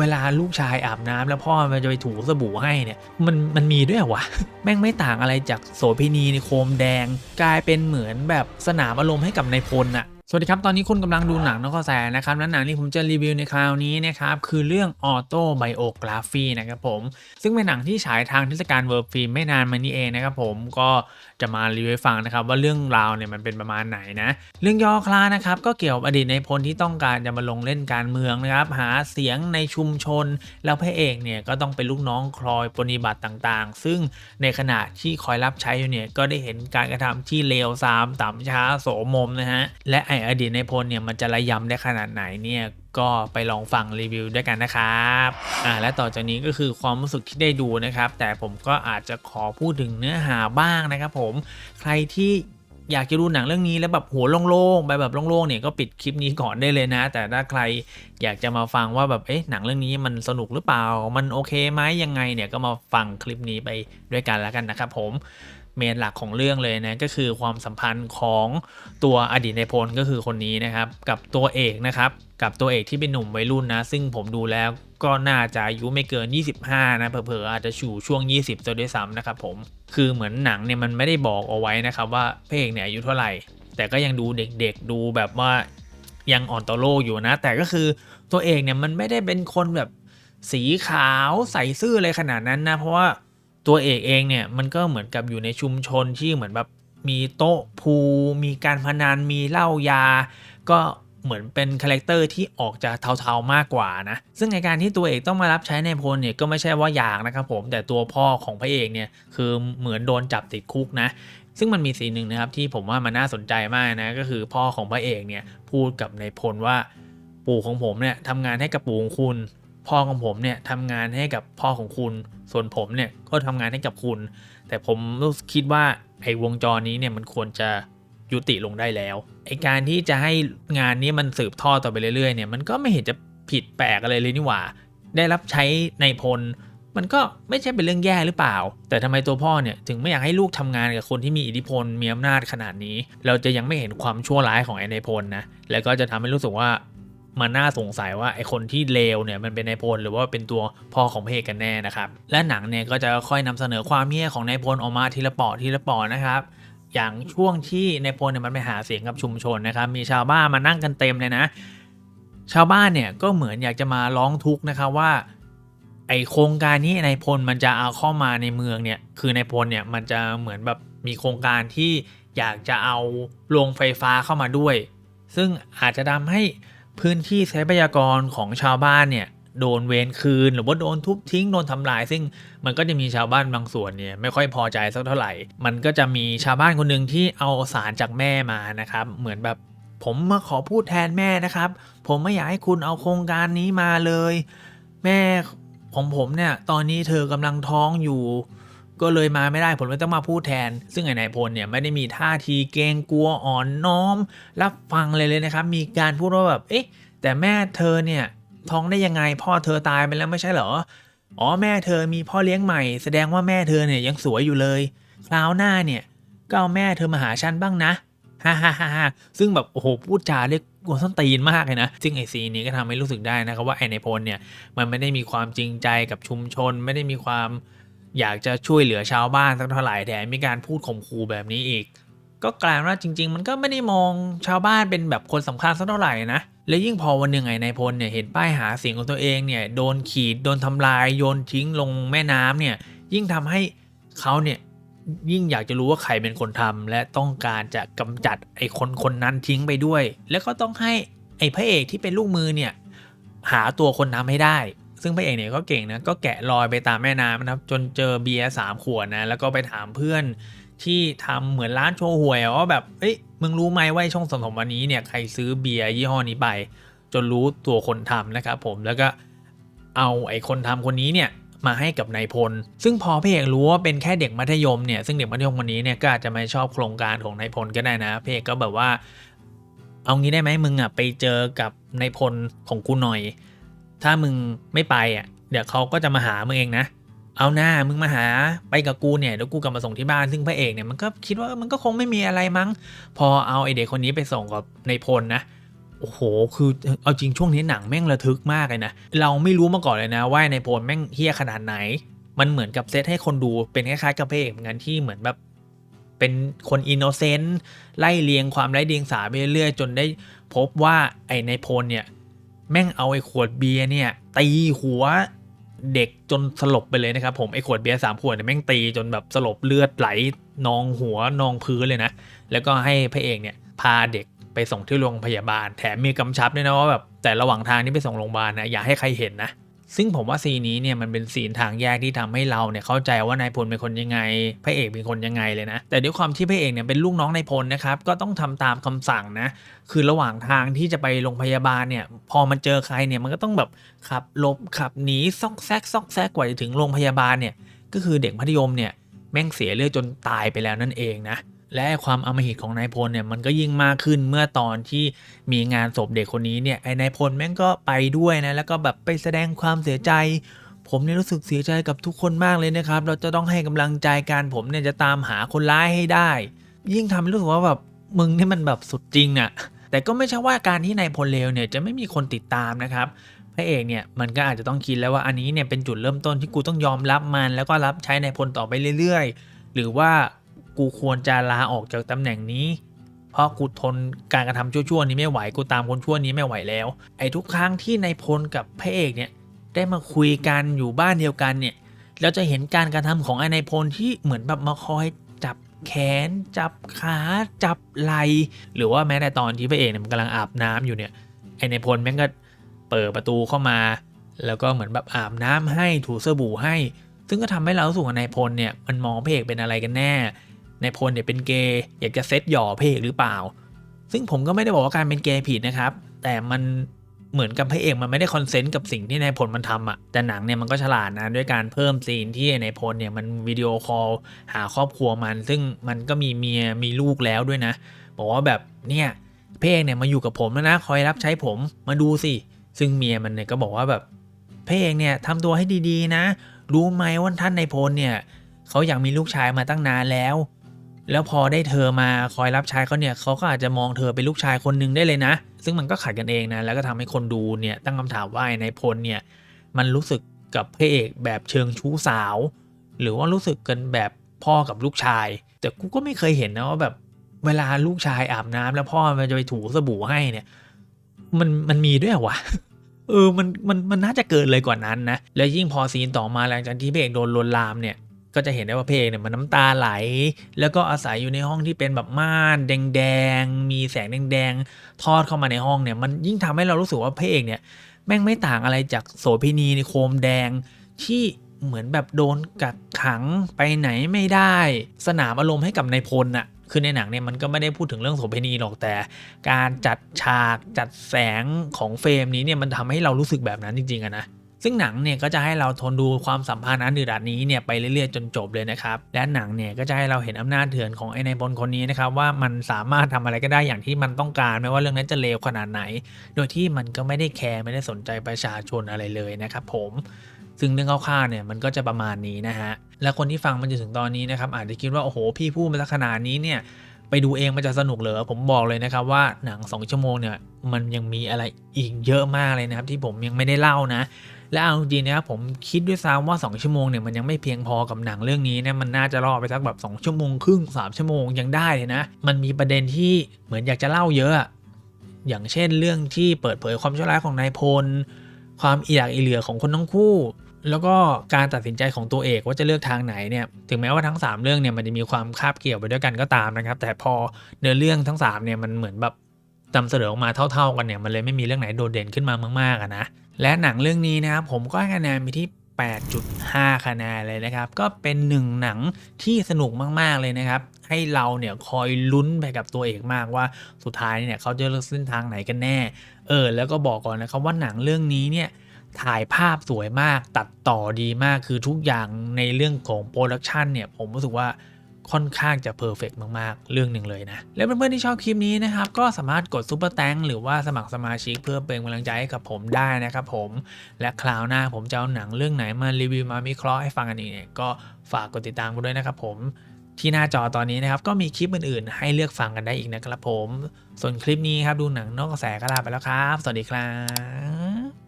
เวลาลูกชายอาบน้ำแล้วพ่อมันจะไปถูสบู่ให้เนี่ย มันมันมีด้วยเหรอวะแม่งไม่ต่างอะไรจากโสพินีในโคมแดง กลายเป็นเหมือนแบบสนามอารมณ์ให้กับนายพลน่ะ สวัสดีครับ ตอนนี้คุณกำลังดูหนังนกกระแสนะครับและหนังที่ผมจะรีวิวในคราวนี้นะครับ คือเรื่องออโตไบโอกราฟีนะครับผม ซึ่งเป็นหนังที่ฉายทางเทศกาลเวิร์ฟิล์มไม่นานมานี้เองนะครับผมก็จะมารีวิวฟังนะครับ ว่าเรื่องราวเนี่ยมันเป็นประมาณไหนนะ เรื่องย่อคลานะครับ ก็เกี่ยวกับอดีตในพลที่ต้องการจะมาลงเล่นการเมืองนะครับ หาเสียงในชุมชน แล้วพระเอกเนี่ยก็ต้องเป็นลูกน้องคอยปฏิบัติต่างๆ ซึ่งในขณะที่คอยรับใช้อยู่เนี่ยก็ได้เห็นการกระทำที่เลวทรามต่ำช้าโสมมนะฮะและไออดีตในพลเนี่ยมันจะระยำได้ขนาดไหนเนี่ยก็ไปลองฟังรีวิวด้วยกันนะครับอ่าและต่อจากนี้ก็คือความรู้สึกที่ได้ดูนะครับ แต่ผมก็อาจจะขอพูดถึงเนื้อหาบ้างนะครับผมใครที่อยากจะดูหนังเรื่องนี้แล้วแบบหัวโล่งๆไปแบบโล่งๆเนี่ยก็ปิดคลิปนี้ก่อนได้เลยนะ แต่ถ้าใครอยากจะมาฟังว่าแบบเอ๊ะหนังเรื่องนี้มันสนุกหรือเปล่า มันโอเคไหมยังไงเนี่ยก็มาฟังคลิปนี้ไปด้วยกันแล้วกันนะครับผม เมนหลักของเรื่องเลยนะก็คือความสัมพันธ์ของตัวอดีตในพลก็คือคนนี้นะครับ กับตัวเอกนะครับ กับตัวเอกที่เป็นหนุ่มวัยรุ่นนะ ซึ่งผมดูแล้วก็น่าจะอายุไม่เกิน 25 นะเผลอๆอาจจะอยู่ช่วง 20ตัวด้วยซ้ำนะครับผมคือเหมือนหนังเนี่ยมันไม่ได้บอกเอาไว้นะครับว่าพระเอกเนี่ยอายุเท่าไหร่ แต่ก็ยังดูเด็กๆดูแบบว่ายังอ่อนต่อโลกอยู่นะ แต่ก็คือตัวเอกเนี่ยมันไม่ได้เป็นคนแบบสีขาวใส่ซื่ออะไรขนาดนั้นนะ เพราะว่า ตัวเอกเองเนี่ยมันก็เหมือนกับอยู่ในชุมชนที่เหมือนแบบมีโต๊ะพูมีการพนันมีเหล้ายา ก็เหมือนเป็นคาแรคเตอร์ที่ออกจะเทาๆมากกว่านะ ซึ่งในการที่ตัวเอกต้องมารับใช้ในพลเนี่ยก็ไม่ใช่ว่าอยากนะครับผม แต่ตัวพ่อของพระเอกเนี่ยคือเหมือนโดนจับติดคุกนะ ซึ่งมันมีสีหนึ่งนะครับที่ผมว่ามันน่าสนใจมากนะก็คือพ่อของพระเอกเนี่ยพูดกับในพลว่าปู่ของผมเนี่ยทำงานให้กับปู่ของคุณ พ่อของผมเนี่ยทำงานให้กับพ่อของคุณ ส่วนผมเนี่ยก็ทำงานให้กับคุณ แต่ผมรู้คิดว่าไอ้วงจรนี้เนี่ยมันควรจะยุติลงได้แล้วไอ้การที่จะให้งานนี้มันสืบทอดต่อไปเรื่อยๆเนี่ยมันก็ไม่เห็นจะผิดแปลกอะไรเลยนี่หว่า ได้รับใช้ในพล มันก็ไม่ใช่เป็นเรื่องแย่หรือเปล่า แต่ทำไมตัวพ่อเนี่ยถึงไม่อยากให้ลูกทำงานกับคนที่มีอิทธิพลมีอำนาจขนาดนี้ เราจะยังไม่เห็นความชั่วร้ายของไอ้ในพลนะแล้วก็จะทำให้รู้สึกว่า มันน่าสงสัยว่าไอคนที่เลวเนี่ยมันเป็นนายพลหรือว่าเป็นตัวพ่อของพระเอกกันแน่นะครับ และหนังเนี่ยก็จะค่อยนำเสนอความเหี้ยของนายพลออกมาทีละปอทีละปอนะครับ อย่างช่วงที่นายพลเนี่ยมันไปหาเสียงกับชุมชนนะครับ มีชาวบ้านมานั่งกันเต็มเลยนะ ชาวบ้านเนี่ยก็เหมือนอยากจะมาร้องทุกข์นะครับว่าไอโครงการนี้นายพลมันจะเอาเข้ามาในเมืองเนี่ย คือนายพลเนี่ยมันจะเหมือนแบบมีโครงการที่อยากจะเอาโรงไฟฟ้าเข้ามาด้วย ซึ่งอาจจะทำให้ พื้นที่ทรัพยากรของชาวบ้านเนี่ยโดนเวรคืนหรือว่าโดนทุบทิ้งโดนทำลาย ซึ่งมันก็จะมีชาวบ้านบางส่วนเนี่ยไม่ค่อยพอใจสักเท่าไหร่ มันก็จะมีชาวบ้านคนหนึ่งที่เอาสารจากแม่มานะครับ เหมือนแบบผมมาขอพูดแทนแม่นะครับ ผมไม่อยากให้คุณเอาโครงการนี้มาเลย แม่ของผมเนี่ยตอนนี้เธอกำลังท้องอยู่ ก็เลยมาไม่ได้ผมเลยต้องมาพูดแทน ซึ่งไอ้นายพลเนี่ยไม่ได้มีท่าทีเกรงกลัวอ่อนน้อม รับฟังเลยเลยนะครับ มีการพูดว่าแบบเอ๊ะแต่แม่เธอเนี่ยท้องได้ยังไงพ่อเธอตายไปแล้วไม่ใช่เหรออ๋อแม่เธอมีพ่อเลี้ยงใหม่ แสดงว่าแม่เธอเนี่ยยังสวยอยู่เลยคราวหน้าเนี่ยก็เอาแม่เธอมาหาฉันบ้างนะฮ่าฮ่าฮ่าซึ่งแบบโอ้โหพูดจาเรียกกวนส้นตีนมากเลยนะ ซึ่งไอซีนี้ก็ทำให้รู้สึกได้นะครับว่าไอในพลเนี่ยมันไม่ได้มีความจริงใจกับชุมชน ไม่ได้มีความ อยากจะช่วยเหลือชาวบ้านสักเท่าไหร่แถมมีการพูดข่มขู่แบบนี้อีก ก็กลายเป็นว่าจริง ๆ มันก็ไม่ได้มองชาวบ้านเป็นแบบคนสำคัญสักเท่าไหร่นะและยิ่งพอวันหนึ่งไอ้นายพลเนี่ยเห็นป้ายหาเสียงของตัวเองเนี่ยโดนขีดโดนทำลายโยนทิ้งลงแม่น้ำเนี่ยยิ่งทำให้เขาเนี่ยยิ่งอยากจะรู้ว่าใครเป็นคนทำและต้องการจะกำจัดไอ้คนคนนั้นทิ้งไปด้วย แล้วก็ต้องให้ไอ้พระเอกที่เป็นลูกมือเนี่ยหาตัวคนทำให้ได้ ซึ่งพระเอกเนี่ยก็เก่งนะก็แกะรอยไปตามแม่น้ำนะครับ จนเจอเบียร์สามขวดนะแล้วก็ไปถามเพื่อนที่ทำเหมือนร้านโชว์หวยว่าแบบเอ้ยมึงรู้ไหมว่าช่องสมวันนี้เนี่ยใครซื้อเบียร์ยี่ห้อนี้ไป จนรู้ตัวคนทำนะครับผมแล้วก็เอาไอ้คนทำคนนี้เนี่ยมาให้กับนายพล ซึ่งพอพระเอกรู้ว่าเป็นแค่เด็กมัธยมเนี่ย ซึ่งเด็กมัธยมคนนี้เนี่ยก็อาจจะไม่ชอบโครงการของนายพลก็ได้นะพระเอกก็แบบว่า เอางี้ได้ไหมมึงอะไปเจอกับนายพลของกูหน่อย ถ้ามึงไม่ไปอะเดี๋ยวเขาก็จะมาหามึงเองนะ เอาหน้ามึงมาหาไปกับกูเนี่ยเดี๋ยวกูกลับมาส่งที่บ้านซึ่งพระเอกเนี่ยมันก็คิดว่ามันก็คงไม่มีอะไรมั้ง พอเอาไอเด็กคนนี้ไปส่งกับในายพลนะโอ้โห คือเอาจริงช่วงนี้หนังแม่งระทึกมากเลยนะ เราไม่รู้มาก่อนเลยนะว่าในโพลแม่งเฮี้ยขนาดไหน มันเหมือนกับเซตให้คนดูเป็นคล้ายๆกับพระเอกเหมือนกันที่เหมือนแบบเป็นคนอินโนเซนต์ไล่เลียงความไร้เดียงสาไปเรื่อยๆจนได้พบว่าไอ้ในโพลเนี่ย แม่งเอาไอ้ขวดเบียร์เนี่ย ตีหัวเด็กจนสลบไปเลยนะครับผมไอ้ขวดเบียร์สามขวดเนี่ยแม่งตีจนแบบสลบเลือดไหลนองหัวนองพื้นเลยนะ แล้วก็ให้พระเอกเนี่ยพาเด็กไปส่งที่โรงพยาบาล แถมมีกำชับด้วยนะว่าแบบแต่ระหว่างทางที่ไปส่งโรงพยาบาลนะอย่าให้ใครเห็นนะ ซึ่งผมว่าซีนนี้เนี่ยมันเป็นซีนทางแยกที่ทำให้เราเนี่ยเข้าใจว่านายพลเป็นคนยังไงพระเอกเป็นคนยังไงเลยนะ แต่ด้วยความที่พระเอกเนี่ยเป็นลูกน้องนายพลนะครับก็ต้องทำตามคำสั่งนะ คือระหว่างทางที่จะไปโรงพยาบาลเนี่ยพอมันเจอใครเนี่ยมันก็ต้องแบบขับลบขับหนีซอกแซกซอกแซกกว่าจะถึงโรงพยาบาลเนี่ยก็คือเด็กมัธยมเนี่ยแม่งเสียเลือดจนตายไปแล้วนั่นเองนะ และความอำมหิตของนายพลเนี่ยมันก็ยิ่งมากขึ้นเมื่อตอนที่มีงานศพเด็กคนนี้เนี่ยไอ้นายพลแม่งก็ไปด้วยนะแล้วก็แบบไปแสดงความเสียใจ ผมเนี่ยรู้สึกเสียใจกับทุกคนมากเลยนะครับ เราจะต้องให้กำลังใจกันผมเนี่ยจะตามหาคนร้ายให้ได้ ยิ่งทำให้รู้สึกว่าแบบมึงนี่มันแบบสุดจริงอะ่ะแต่ก็ไม่ใช่ว่าการที่นายพลเลวเนี่ยจะไม่มีคนติดตามนะครับพระเอกเนี่ยมันก็อาจจะต้องคิดแล้วว่าอันนี้เนี่ยเป็นจุดเริ่มต้นที่กูต้องยอมรับมัน แล้วก็รับใช้นายพลต่อไปเรื่อย ๆ หรือว่า กูควรจะลาออกจากตำแหน่งนี้ เพราะกูทนการกระทำชั่วๆนี้ไม่ไหวกูตามคนชั่วนี้ไม่ไหวแล้ว ไอ้ทุกครั้งที่นายพลกับพระเอกเนี่ยได้มาคุยกันอยู่บ้านเดียวกันเนี่ยเราจะเห็นการกระทำของไอ้นายพลที่เหมือนแบบมาคอยจับแขน จับขาจับไหล่หรือว่าแม้แต่ตอนที่พระเอกเนี่ยมันกำลังอาบน้ำอยู่เนี่ยไอ้นายพลแม่งก็เปิดประตูเข้ามา แล้วก็เหมือนแบบอาบน้ำให้ถูสบู่ให้ ซึ่งก็ทำให้เรารู้สึกว่านายพลเนี่ยมันมองพระเอกเป็นอะไรกันแน่ นายพลเนี่ยเป็นเกย์อยากจะเซตหย่อพระเอกหรือเปล่า ซึ่งผมก็ไม่ได้บอกว่าการเป็นเกย์ผิดนะครับ แต่มันเหมือนกับพระเอกมันไม่ได้คอนเซนต์กับสิ่งที่นายพลมันทำอะแต่หนังเนี่ยมันก็ฉลาดนะด้วยการเพิ่มซีนที่นายพลเนี่ยมันวิดีโอคอลหาครอบครัวมัน ซึ่งมันก็มีเมียมีลูกแล้วด้วยนะ บอกว่าแบบเนี่ยพระเอกเนี่ยมาอยู่กับผมแล้วนะคอยรับใช้ผมมาดูสิ ซึ่งเมียมันเนี่ยก็บอกว่าแบบพระเอกเนี่ยทำตัวให้ดีๆนะ รู้ไหมว่าท่านนายพลเนี่ยเขาอยากมีลูกชายมาตั้งนานแล้ว แล้วพอได้เธอมาคอยรับใช้เขาเนี่ยเขาก็อาจจะมองเธอเป็นลูกชายคนหนึ่งได้เลยนะ ซึ่งมันก็ขัดกันเองนะ แล้วก็ทำให้คนดูเนี่ยตั้งคำถามว่าไอ้นพลเนี่ยมันรู้สึกกับพระเอกแบบเชิงชู้สาว หรือว่ารู้สึกกันแบบพ่อกับลูกชาย แต่กูก็ไม่เคยเห็นนะว่าแบบเวลาลูกชายอาบน้ำแล้วพ่อมันจะไปถูสบู่ให้เนี่ย มันมันมีด้วยเหรอวะเออมันมันมันน่าจะเกินเลยกว่านั้นนะ แล้วยิ่งพอซีนต่อมาหลังจากที่พระเอกโดนลวนลามเนี่ย ก็จะเห็นได้ว่าเพระเนี่ยมันน้ำตาไหล แล้วก็อาศัยอยู่ในห้องที่เป็นแบบม่านแดงๆ มีแสงแดงๆ ทอดเข้ามาในห้องเนี่ย มันยิ่งทำให้เรารู้สึกว่าเพระเนี่ย แม่งไม่ต่างอะไรจากโสเภณีในโคมแดงที่เหมือนแบบโดนกักขังไปไหนไม่ได้ สนามอารมณ์ให้กับนายพลน่ะคือในหนังเนี่ยมันก็ไม่ได้พูดถึงเรื่องโสเภณีหรอกแต่ การจัดฉากจัดแสงของเฟรมนี้เนี่ยมันทำให้เรารู้สึกแบบนั้นจริงๆอะนะ ซึ่งหนังเนี่ยก็จะให้เราทนดูความสัมพันธ์อันดือดนี้เนี่ยไปเรื่อยๆจนจบเลยนะครับ และหนังเนี่ยก็จะให้เราเห็นอำนาจเถื่อนของไอ้นายพลคนนี้นะครับว่ามันสามารถทำอะไรก็ได้อย่างที่มันต้องการไม่ว่าเรื่องนั้นจะเลวขนาดไหน โดยที่มันก็ไม่ได้แคร์ไม่ได้สนใจประชาชนอะไรเลยนะครับผมซึ่งเรื่องคร่าวๆเนี่ยมันก็จะประมาณนี้นะฮะและคนที่ฟังมันจนถึงตอนนี้นะครับอาจจะคิดว่าโอ้โหพี่พูดมาขนาดนี้เนี่ยไปดูเองมันจะสนุกเหรอผมบอกเลยนะครับว่าหนัง 2 ชั่วโมงเนี่ยมันยังมีอะไรอีกเยอะมากเลยนะครับที่ผมยังไม่ได้เล่านะ และเอาจริงๆนะครับผมคิดด้วยซ้ำว่า 2 ชั่วโมงเนี่ยมันยังไม่เพียงพอกับหนังเรื่องนี้นะมันน่าจะรอไปสักแบบ2ชั่วโมงครึ่ง3ชั่วโมงยังได้เลยนะ มันมีประเด็นที่เหมือนอยากจะเล่าเยอะ อย่างเช่นเรื่องที่เปิดเผยความชั่วร้ายของนายพล ความอีหลักอีเหลือของคนทั้งคู่แล้วก็การตัดสินใจของตัวเอกว่าจะเลือกทางไหนเนี่ยถึงแม้ว่าทั้ง 3 เรื่องเนี่ยมันจะมีความคาบเกี่ยวไปด้วยกันก็ตามนะครับ แต่พอเนื้อเรื่องทั้ง3เนี่ยมันเหมือนแบบนำเสนอออกมาเท่า ๆกันเนี่ยมันเลยไม่มีเรื่องไหนโดดเด่นขึ้นมามากๆนะ และหนังเรื่องนี้นะครับผมก็ให้คะแนนไปที่ 8.5 คะแนนเลยนะครับ ก็เป็นหนึ่งหนังที่สนุกมากๆเลยนะครับ ให้เราเนี่ยคอยลุ้นไปกับตัวเอกมากว่าสุดท้ายเนี่ยเขาจะเลือกเส้นทางไหนกันแน่ เออ แล้วก็บอกก่อนนะครับว่าหนังเรื่องนี้เนี่ยถ่ายภาพสวยมากตัดต่อดีมากคือทุกอย่างในเรื่องของโปรดักชันเนี่ยผมรู้สึกว่า ค่อนข้างจะเพอร์เฟกมากๆ เรื่องหนึ่งเลยนะ แล้วเพื่อนๆที่ชอบคลิปนี้นะครับ ก็สามารถกดซุปเปอร์แตงหรือว่าสมัครสมาชิกเพื่อเป็นกำลังใจให้กับผมได้นะครับผม และคราวหน้าผมจะเอาหนังเรื่องไหนมารีวิวมาวิเคราะห์ให้ฟังกันอีกเนี่ยก็ฝากกดติดตามกันด้วยนะครับผมที่หน้าจอตอนนี้นะครับ ก็มีคลิปอื่นๆ ให้เลือกฟังกันได้อีกนะครับผม ส่วนคลิปนี้ครับดูหนังนอกกระแสก็ลาไปแล้วครับ สวัสดีครับ